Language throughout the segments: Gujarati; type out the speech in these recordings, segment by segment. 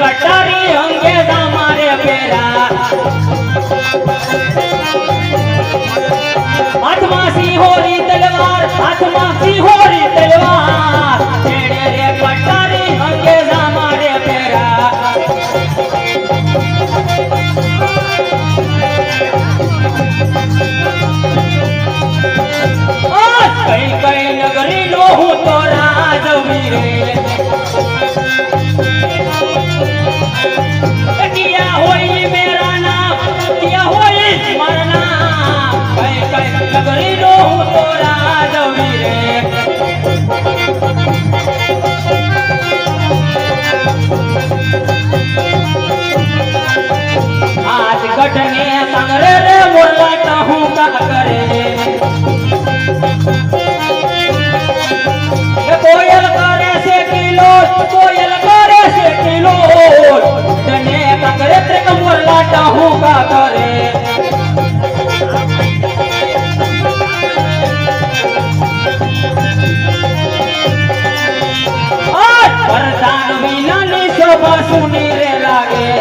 કટારી અંગે મારે પેરા હાથમાં સિંહોરી તલવાર હાથમાં સિંહો ને તંગરે રે બોલા કહું કા સુની રે લાગે.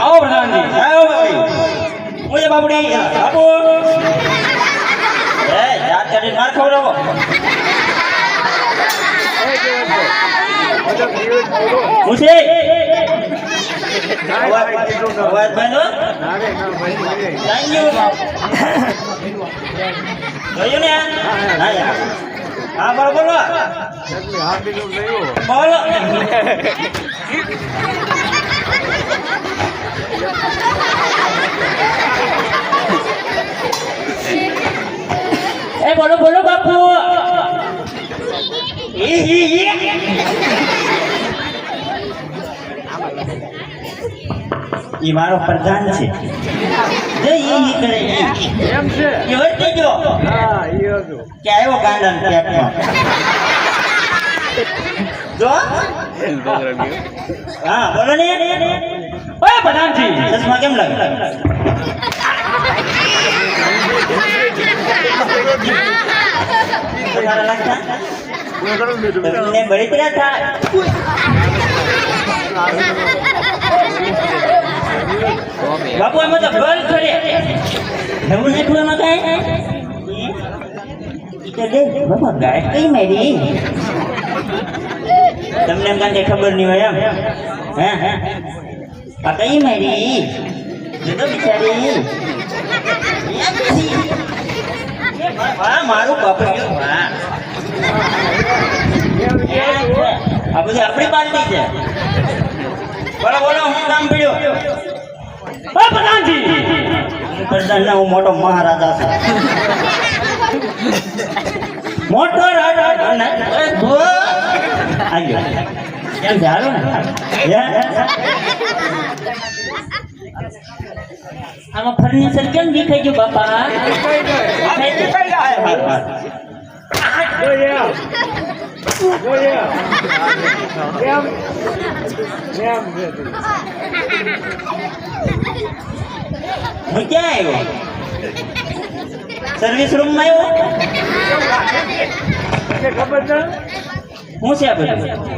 આવો પ્રધાનજી. આવો ભાઈ. ઓય બાપુડી. બાપુ. એ જાત કરી માર ખવડાવો. ખુશી અવાજ અવાજ બંધો થેન્ક યુ જોયું ને? હા હા બોલો બોલો. બોલો. એ બોલો બોલો બાપુ. ઈ મારો પ્રધાન છે. જે ઈ ઈ કરે. એમ છે? હા એ હતું કે આવ્યો ગાંડા પેટમાં જો? હા બોલો ને. ઓય પ્રધાનજી ચશ્મા કેમ લાગે? તમને બાપુ એમાં તો ગલ ખરે નવું નાખ્યું એમાં કાંઈ? કઈ મારી. તમને એમ કાંઈ ખબર નહીં હોય એમ. હે હે? પકડી મારી જુદો બિચારી મારું પકડ્યું વાહ આ બધું આપણી પાર્ટી છે બોલો બોલો હું કામ પીડ્યો પ્રધાનજી પ્રધાન ના હું મોટો મહારાજા છું મોટો આવ્યો એમ ચાલો ને આમાં ફર્નિચર કેમ દેખાય ગયું બાપા? હું ક્યાં આવ્યો? સર્વિસ રૂમમાં આવ્યો? ખબર છે? હું છે બધું?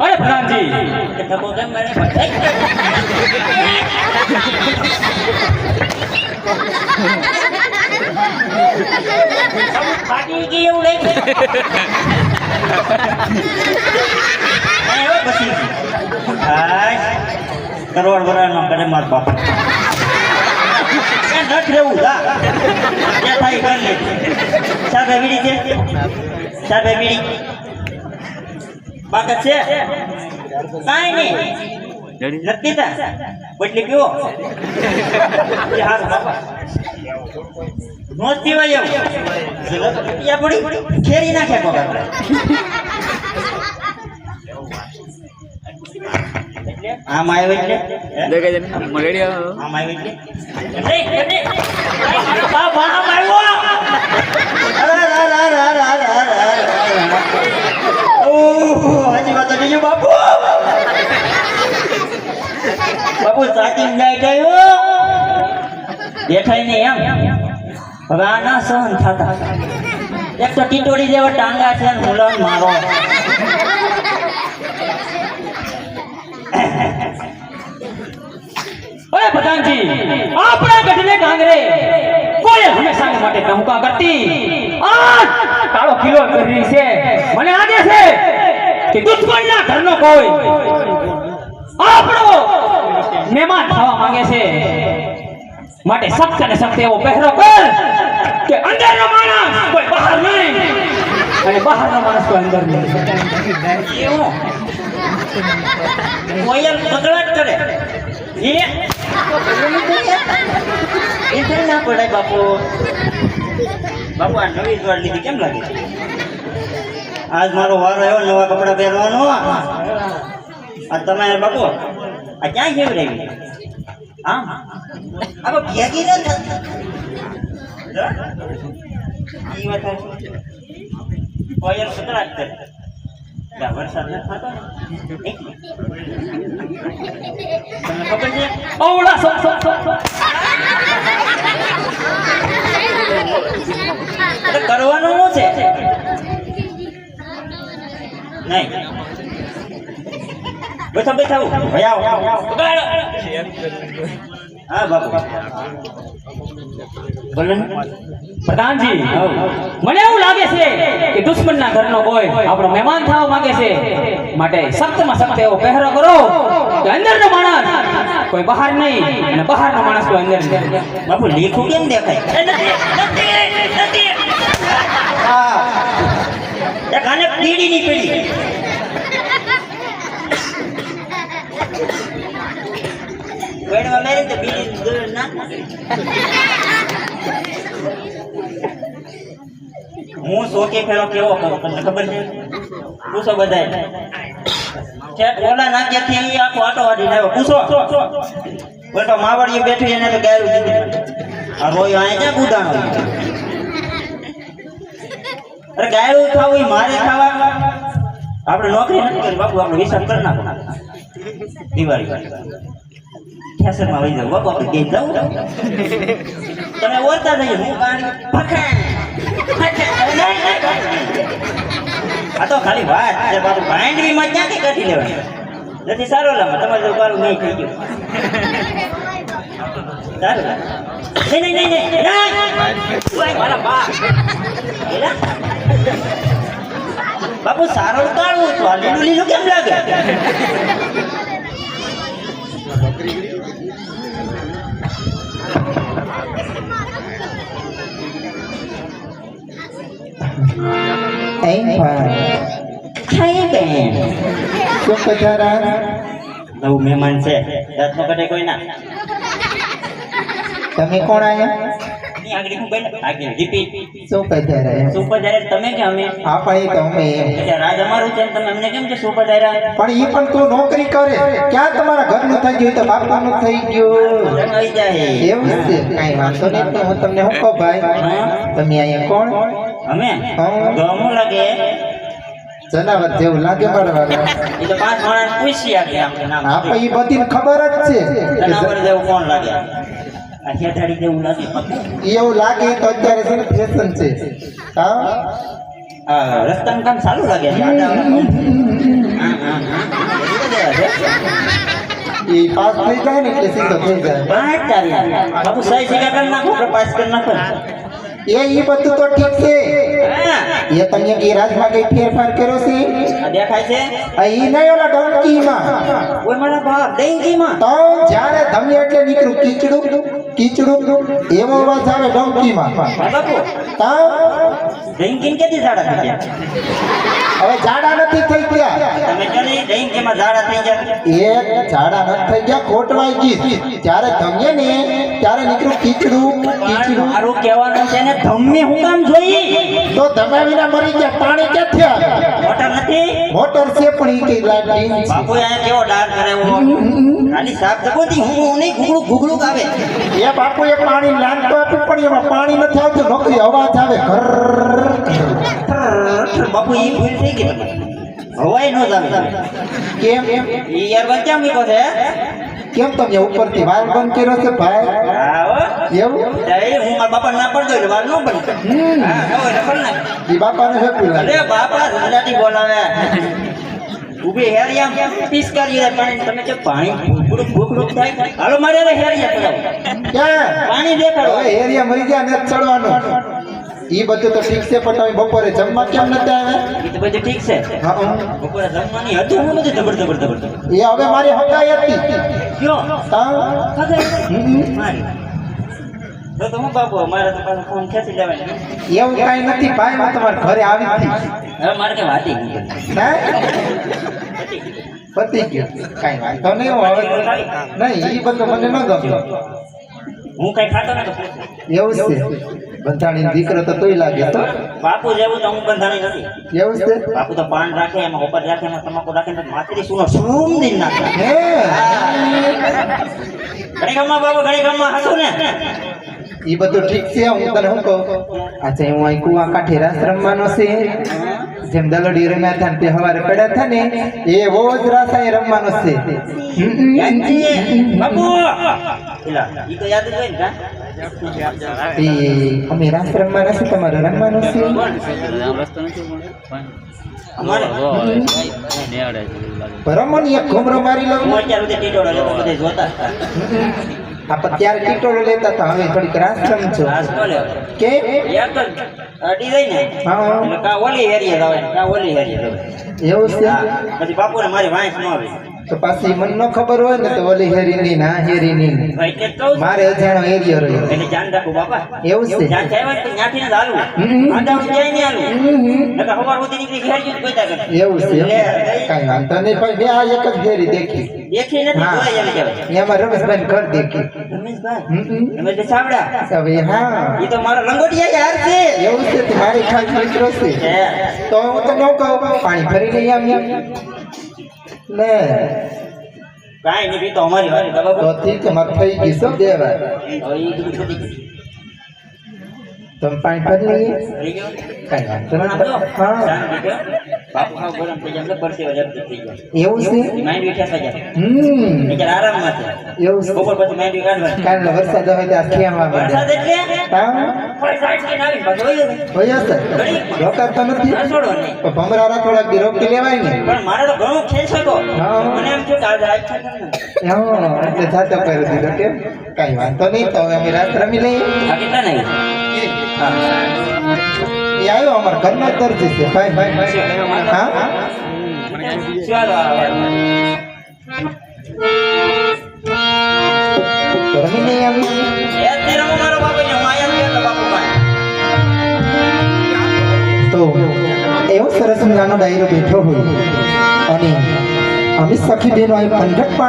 અરે પ્રધાનજી ફાટી ગઈ એવું લઈ પછી. કરોડ વરાળ નો કરે માર બાપ. નથ રહેવું હા ત્યાં થાય સાહેબ બીડી છે? સાહેબ બીડી બાકાત છે? કાઈ નહીં. નથી તા. બદલી પીવો નોંધ પીવાય એમ. પડી. ખેરી નાખે મગર આમ આવ્યો એટલે? આમ આવ્યો એટલે? સાચી જાય ગયો. દેખાય ને એમ. હવે ના સહન થતા. એક તો ટીટોડી જેવા ટાંગા છે ને મારો ઓય પ્રધાનજી આપણા ગઢને કાંગરે કોઈ હંમેશા માટે ટમકા કરતી. આ કાળો કિલો કરી છે. મને આગે છે કે દુશ્મનના ઘરનો કોઈ. આપણો મહેમાન થવા માંગે છે. માટે સખ્ત અને સખ્ત એવો પહેરો કર કે અને બહારનો માણસ કોઈ અંદર નહીં. એવું એમ કકળાટ કરે. એ ના પડાય બાપુ. બાપુ નવી જોડ લીધી કેમ લાગે? આજ મારો વારો આવ્યો નવા કપડાં પહેરવાનો. આ તમે બાપુ આ ક્યાં કેવી રહી હા તો ભેગી ન જો. ઈ વાત સાચી. કોયલ કકળાટ કરે. વરસાદ ન થતો ને? કરવાનું શું છે? નહીં. બેઠો બેઠા. હા બાપુ. પ્રધાનજી મને એવું લાગે છે કે દુશ્મનના ઘરનો કોઈ આપણો મહેમાન થવા માંગે છે. માટે સખ્તમાં સખ્ત એવો પહેરો કરો કે અંદરનો માણસ કોઈ બહાર નહીં અને બહારનો માણસ કોઈ અંદર નહીં. બાપુ લીખું કેમ દેખાય? એ નથી, નથી, નથી. હા. એક આને પીડીની પીડી વેડવા મેરી તો બીડી દૂર ના હું સોકે ફેરો કેવો કરું તમને ખબર છે પૂછો બધાય ઠેઠ ઓલા નાક્યાથી આખો આટો વાટીને આવ્યો પૂછો બોલો માવડીયું બેઠું એને તો ગાયું દીધું આ રોયો અહીંયા ક્યાં કૂદાણો અરે ગાયું ખાવું ઈ મારે ખાવા આપણે નોકરી નથી કરી બાપુ આપણે હિસાબ કરી નાખો તમે ઓરતા જઈએ આ તો ખાલી વાત છે, બાપુ ક્યાંથી કાઢી લેવાની? નથી સારો લામાં તમારે તો બારું નહીં થઈ ગયું. નહીં નહીં નહીં બાપુ. સારો કાઢવું આ લીલું કેમ લાગે? નવું મહેમાન છે. કટે કોઈ ના તમે કોણ આયા? ની આગળ હું બેઠા આગળ રિપીટ શું પધારા સુપર ડાયરેક્ટ તમે કે અમે. હા ભાઈ તો અમે એટલે રાજ અમારું છે તમે અમને કેમ છે સુપર ડાયરેક્ટ પણ એ પણ તું નોકરી કરે. ક્યાં તમારા ઘરનું થઈ ગયું? તો બાપાનું થઈ ગયું. જમાઈ જાય. એવું છે? કાંઈ વાંધો નહીં. તો હું તમને હું કહું ભાઈ તમે અહીંયા કોણ? અમે? ગમો લાગે. જનાવર જેવું લાગે પડવાનું એ તો પાંચ માણસ પૂછી આપે આપણે નામ. હા એ બધી ખબર જ છે. જનાવર જેવું કોણ લાગે? ખેતાડી જેવું લાગે એવું લાગે તો અત્યારે છે ને ફેશન છે. હા? રસ્તાનું કામ સારું લાગે છે. એ પાસ થઈ જાય ને એટલે સીધો થઈ જાય. પાંચ તારીખ. બાપુ સહી સીધા કરી નાખો પાસ કરી નાખો એ ઈ બધું તો ઠીક છે હા. એ તમે ગેરાજમાં કઈ ફેરફાર કર્યો છે આ દેખાય છે આ ઈ નહીં ઓલા ડંકીમાં ઓય મારા બાપ ડેન્ગીમાં તો જ્યારે તમે એટલે નીકળ્યું કીચડું કીચડું એવો અવાજ આવે ડંકીમાં હા બાપુ તો ડેન્ગીને કેદી ઝાડા થઈ ગયા હવે ઝાડા નથી થઈ ગયા તમે કહો ને ડેન્ગીમાં ઝાડા થઈ ગયા એ ઝાડા નથી થઈ ગયા ખોટવાઈ ગઈ જ્યારે તમે ને ત્યારે નીકળ્યું કીચડું. મારું કહેવાનું છે ને ધમ્મે હું કામ જોઈ તો તમે વિના મરી ગયા પાણી ક્યાં થયા? મોટર નથી? મોટર છે પણ ઈ કઈ લાઈન બાપુ આ કેવો ડાર કરે એવો ખાલી સાફ જગોતી હું હું નહીં ઘૂગળું ઘૂગળું આવે એ બાપુ એ પાણી લાન તો આપ્યું પણ એમાં પાણી નથી આવતું. નોકરી અવાજ આવે. ઘર બાપુ ઈ ભૂલ થઈ ગઈ. હવાય નો જાવે કેમ? ઈ યાર વચ્ચે મૂક્યો છે? કેમ તમે ઉપરથી વાલ બંધ કર્યો છે ભાઈ? એવું? હું મારા બાપા ના પડતો એટલે વાર ન કરી હેપી લાગે બાપા રંજાતી બોલાવે. ઊભી હેરિયા પિસ્કારી જાય પાણી. તમે કે પાણી ભૂખડું ભૂખડું થાય? હાલો મારે હેરિયા ક્યાં? પાણી દેખાડો હવે એરિયા મરી ગયા ને ચડવાનું. ઈ બધું તો ઠીક છે પણ તમે બપોરે જમવા કેમ નથી આવ્યા એ તો બધું ઠીક છે હા, હા. બપોરે જમવાની હતું હું બધું જબર જબર જબર જબર એ હવે મારી હકાઈ હતી કયો તા? ખબર? હમ. મારી તો તો હું બાપુ અમારે તો પાછો ફોન ખેંચી લેવાય ને. એવું કાંઈ નથી ભાઈ હું તમારા ઘરે આવી જ હતી. હવે મારે કઈ વાતી નહીં હે પતી ગયું કાંઈ વાંધો નહીં હું હવે નહીં એ બધું મને ન ગમે હું કઈ ખાતો નથી એવું છે બંધાણી દીકરો તો તોય લાગે તો. બાપુ જેવું તો હું બંધાણી નથી. એવું છે? બાપુ તો પાન રાખે એમાં ઉપર રાખે એમાં તમાકુ રાખે ને માતરી સુનો સૂમ દિન નાખે. હે? ઘણી ગામમાં બાપુ ઘણી ગામમાં હતું ને? એ બધું ઠીક છે હું તને શું કહું? આજે હું અહીં કુવા કાંઠે રાસ રમવાનો છે જેમ દલોડી રમ્યા હતા તે હવારે પડ્યા હતા ને એવો જ રાસ અહીં રમવાનો છે. અમે રાસ રમવાના છે તમારે રમવાનું છે? અમારે? રમો ને એક ઘૂમરો મારી લઉં. હું અત્યાર સુધી ટીટોળો લેતો બધે જોતા. હતા. આપણે ત્યારે ટીટોળો લેતા હતા હવે થોડીક રાસ રમજો રાસ કે? અડી ગઈ ને. હા કા ઓલી હેરી આવે કા ઓલી હેરી જવાય. એવું છે? પછી બાપુને મારી વાંસ ન આવી. તો પાછી મને ન ખબર હોય ને તો ઓલી હેરીની ના કે કહું છું. મારે અજાણો એરિયો રહ્યો. એટલે ધ્યાન રાખું બાપા. એવું છે? જ્યાં જાય તો ત્યાંથી જ હાલવું આંધા સુધી ક્યાંય નહીં હાલવું હમ. સુધી નીકળી ઘેર જઈને ગોતા કરે. એવું છે કઈ વાંધો નહીં પણ મેં આ એક જ ઘેરી દેખી. દેખી નથી. જોઈ એમ કહેવાય. એમાં રમેશભાઈ ઘર દેખી. રમેશભાઈ હમ. સાવડા હવે હા. એ તો મારો લંગોટિયા યાર છે. એવું છે મારી ખાસ મિત્રો છે. તો હું તો ન કહું પાણી ભરી લઈ લે. કાંઈ નહીં તો અમારી વારી તો ઠીક છે મારે થઈ ગઈ શું બે તમે પાણી ભરી લઈએ કઈ વાંધો પણ આમ જો, નથી હા શાંતિ જો. બાપુ હાવ ગરમ થઈ જાય એટલે પરસેવો ઝડપથી થઈ જાય. એવું છે. હમ આરામમાં એવું છે બપોર પછી માંડવી કાઢવાની. કાલનો વરસાદ હોય ત્યાં એટલે થોડાક રોકી લેવાય ને પણ મારે તો ઘણું ખેલ હતો મને એમ થયું કે આજે આજ થાય ને હા એટલે જાતો કરી દીધો કે કઈ વાંધો નહીં તો હવે અમે રાત રમી લઈએ. નહીં. એ આવ્યો અમાર ઘરનો દરજી છે. ભાઈ હા? રમી નહીં આવી. તો એવો સરસ મજાનો ડાયરો બેઠો હોય. અને અમે સખી બેનો આવી પંડક પાણી